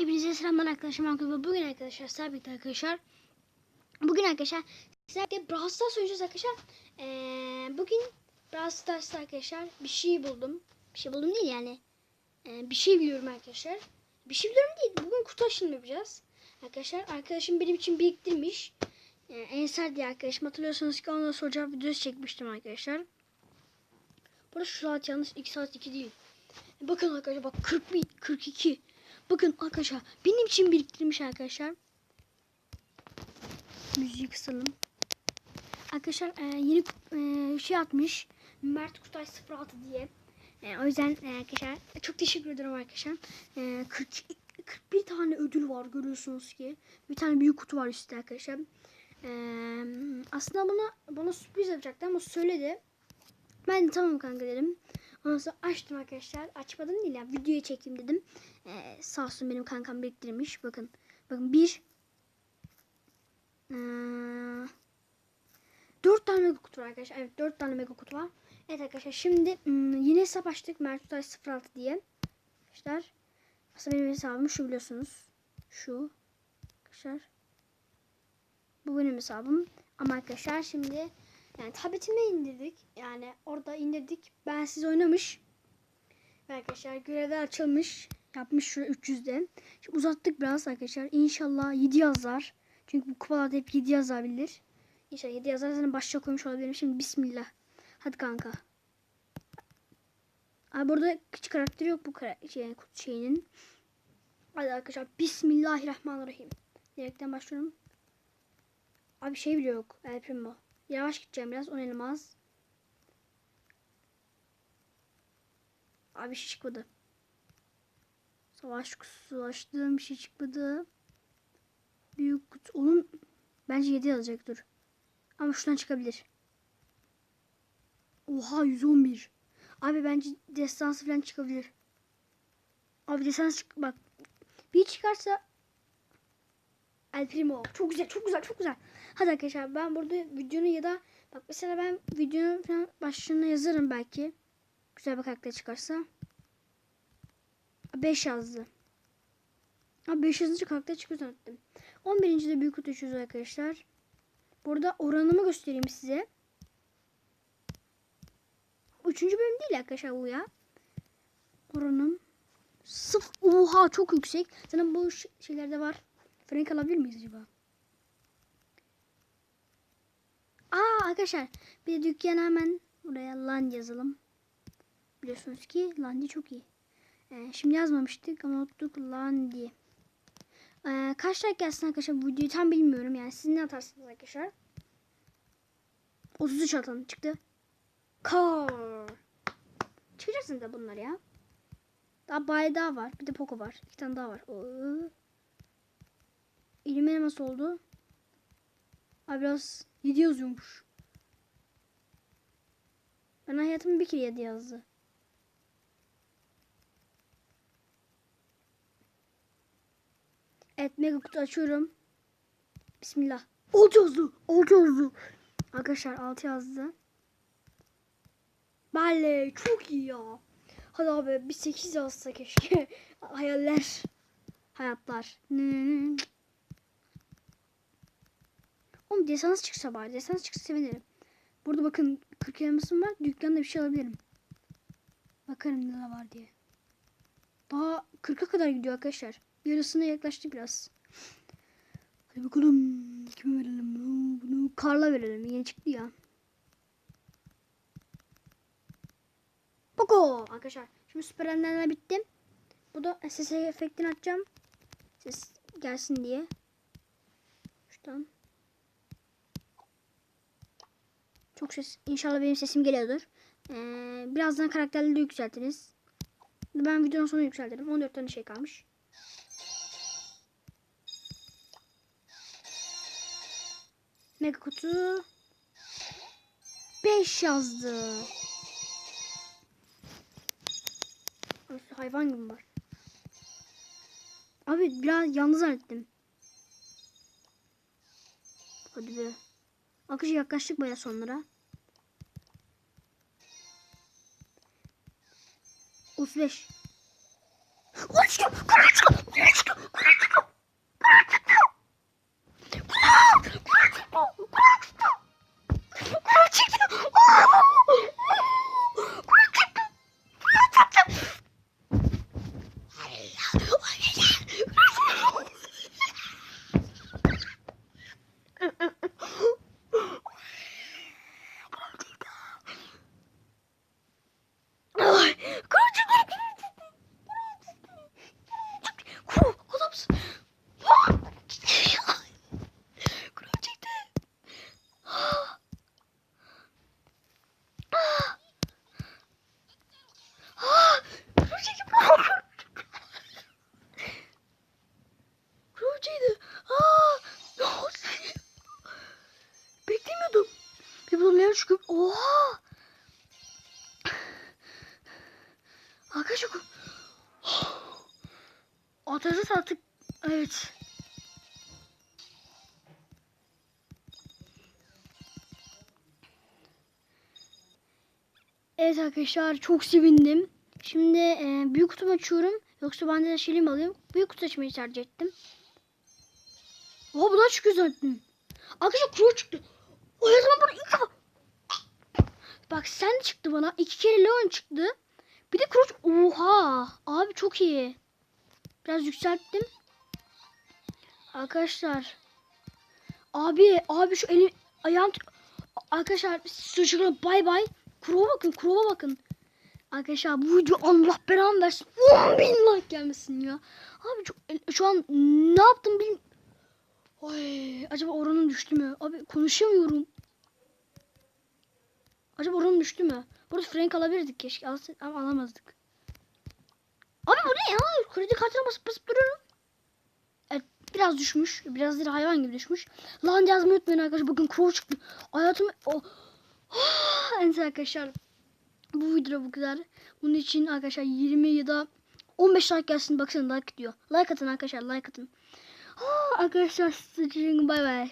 Hepinize selamlar arkadaşlar. Ben. Bugün arkadaşlar sabit arkadaşlar. Bugün arkadaşlar sizlerle Brawl Stars oynayacağız arkadaşlar. Ee, bugün Brawl Stars'ta arkadaşlar bir şey buldum. Bir şey buldum değil yani. Ee, bir şey biliyorum arkadaşlar. Bir şey biliyorum değil. Bugün kutu açılımı yapacağız. Arkadaşlar arkadaşım benim için biriktirmiş. Ee, Ensar diye arkadaşım. Hatırlıyorsanız ki onunla soracak videosu çekmiştim arkadaşlar. Burası şu saat yanlış 2 saat 2 değil. Bakın arkadaşlar bak 41 42. Bakın arkadaşlar benim için biriktirmiş arkadaşlar. Müziği kısalım. Arkadaşlar e, yeni e, şey atmış. Mert Kutay 06 diye. E, o yüzden e, arkadaşlar çok teşekkür ederim arkadaşlar. E, 40, 41 tane ödül var görüyorsunuz ki. Bir tane büyük kutu var üstte arkadaşlar. E, aslında bana bana sürpriz yapacaktı ama söyledi. Ben de tamam kanka dedim. Ondan sonra açtım arkadaşlar. Açmadım değil ya. Videoyu çekeyim dedim. Ee, sağ olsun benim kankam biriktirmiş. Bakın. Bakın bir. Ee, dört tane mega kutu var arkadaşlar. Evet dört tane mega kutu var. Evet arkadaşlar şimdi hmm, yine hesap açtık. Mert Utay 06 diye. Arkadaşlar. Aslında benim hesabım şu biliyorsunuz. Şu. Arkadaşlar. Bu benim hesabım. Ama arkadaşlar şimdi yani tabletime indirdik. Yani orada indirdik. Ben siz oynamış. Arkadaşlar görevler açılmış. Yapmış şu 300'de. Şimdi uzattık biraz arkadaşlar. İnşallah 7 yazar. Çünkü bu kupalarda hep 7 yazabilir. İnşallah 7 yazar. Zaten başça koymuş olabilirim. Şimdi bismillah. Hadi kanka. Abi burada küçük karakteri yok bu kara şey, şeyinin. Hadi arkadaşlar. Bismillahirrahmanirrahim. Direkten başlıyorum. Abi şey bile yok. El Primo. Yavaş gideceğim biraz. 10 elmas. Abi şey çıkmadı. Savaş kutusu açtım. Bir şey çıkmadı. Büyük kutu. Oğlum bence 7 yazacak dur. Ama şuradan çıkabilir. Oha 111. Abi bence destansı falan çıkabilir. Abi destansı çık bak. Bir çıkarsa El Primo. Çok güzel, çok güzel, çok güzel. Hadi arkadaşlar ben burada videonun ya da bak mesela ben videonun falan başlığına yazarım belki. Güzel bir karakter çıkarsa. 5 yazdı. Abi 5 yazınca karakter çıkıyor zannettim. 11. de büyük kutu açıyoruz arkadaşlar. Burada oranımı göstereyim size. Üçüncü bölüm değil arkadaşlar bu ya. Oranım. Sıf. Oha çok yüksek. Zaten bu şeylerde var. Frank alabilir miyiz acaba? Aa arkadaşlar bir de dükkana hemen buraya land yazalım. Biliyorsunuz ki landi çok iyi. Ee, şimdi yazmamıştık ama unuttuk landi. Ee, kaç like gelsin arkadaşlar bu videoyu tam bilmiyorum yani siz ne atarsınız arkadaşlar. 33 atalım çıktı. Kar. Çıkacaksın da bunlar ya. Daha bay daha var. Bir de Poco var. İki tane daha var. Oo. Elime nasıl oldu? Abi biraz 7 yazıyormuş. Ben hayatımı bir kere 7 yazdı. Evet mega kutu açıyorum. Bismillah. 6 yazdı. 6 yazdı. Arkadaşlar 6 yazdı. Bale çok iyi ya. Hadi abi bir 8 yazsa keşke. Hayaller. Hayatlar. Oğlum desans çıksa bari. Desans çıksa sevinirim. Burada bakın 40 elmasım var. Dükkanda bir şey alabilirim. Bakarım ne var diye. Daha 40'a kadar gidiyor arkadaşlar. Yarısına yaklaştı biraz. Hadi bakalım. Kime verelim bunu? Bunu Karla verelim. Yeni çıktı ya. Poco. Arkadaşlar. Şimdi süper enderler bitti. Bu da ses efektini açacağım. Ses gelsin diye. Şuradan. Çok ses. İnşallah benim sesim geliyordur. Ee, birazdan karakterleri de yükseltiriz. Ben videonun sonuna yükseltirim. 14 tane şey kalmış. Mega kutu 5 yazdı. Orası hayvan gibi var. Abi biraz yalnız zannettim. Hadi be. Akışı yaklaştık baya sonlara. 35. Uçtu! Kulaçka! Kulaçka! Atasız artık evet. Evet arkadaşlar çok sevindim. Şimdi e, büyük kutumu açıyorum. Yoksa ben de şeyimi alayım. Büyük kutu açmayı tercih ettim. Oha bu da çıkıyor zannettim. Arkadaşlar kuru çıktı. O zaman bana ilk. Bak sen çıktı bana. iki kere Leon çıktı. Bir de kuru. Oha. Abi çok iyi. Biraz yükselttim. Arkadaşlar. Abi abi şu elim ayağım Arkadaşlar çocuklar bay bay. Kurova bakın kurova bakın. Arkadaşlar bu video Allah belamı versin. 10 bin like gelmesin ya. Abi çok, şu an ne yaptım bilmiyorum. Acaba oranım düştü mü? Abi konuşamıyorum. Acaba oranım düştü mü? Burada frank alabilirdik keşke. Alsa- ama alamazdık. Abi bu ne ya? Kredi kartına basıp basıp duruyorum. Evet biraz düşmüş. Biraz değil hayvan gibi düşmüş. Lan yazmayı unutmayın arkadaşlar. Bakın crow çıktı. Hayatım... Oh. Neyse arkadaşlar. Bu video bu kadar. Bunun için arkadaşlar 20 ya da 15 like gelsin. Bakın like diyor. Like atın arkadaşlar like atın. Ah, arkadaşlar size bay bay.